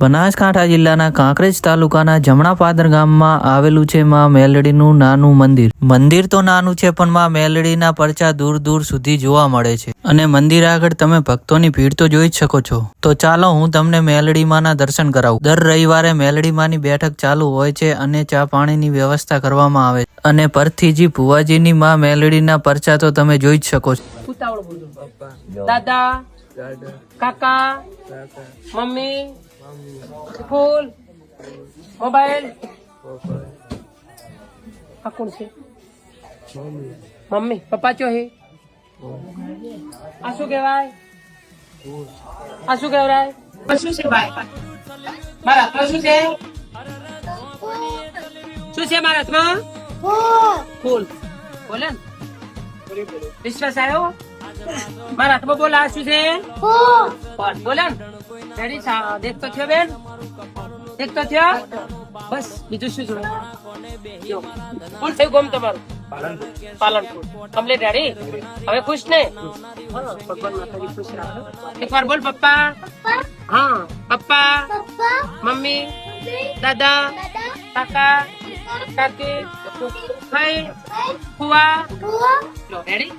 બનાસકાંઠા જિલ્લાના કાંકરેજ તાલુકાના જમણા પાદર ગામમાં આવેલું છે માં મેલડીનું નાનું મંદિર. મંદિર તો નાનું છે, પણ માં મેલડીના પરચા દૂર દૂર સુધી જોવા મળે છે. અને મંદિર આગળ તમે ભક્તોની ભીડ તો જોઈ જ શકો છો. તો ચાલો હું તમને મેલડી માના દર્શન કરાવું. દર રવિવારે મેલડીમાંની બેઠક ચાલુ હોય છે અને ચા પાણીની વ્યવસ્થા કરવામાં આવે છે. અને પરથીજી ભુવાજીની માં મેલડીના પરચા તો તમે જોઈ જ શકો છો. દાદા. કાકા મમ્મી ફૂલ મોબાઈલ આ કોણ છે મમ્મી પપ્પા ચો હે આ શું કહેવાય આ શું કહેવાય આ શું છે ભાઈ મારા હાથમાં શું છે શું છે મારા હાથમાં ફૂલ બોલે ને વિશ્વાસ આવ્યો? મારા હાથમાં બોલ આ શું છે? પણ બોલે ને રેડી દેખતો થયો બેન. દેખતો થયો. બસ બીજું શું જોવે જો. કોણ થયું ગમ તમારું. પાલનપુર. Complete ready? હવે ખુશ ને? હા, ભગવાન માતાજી ખુશ રાખે એક વાર બોલ પપ્પા. હા પપ્પા. મમ્મી. દાદા. કાકા. કાકી ફુવા રેડી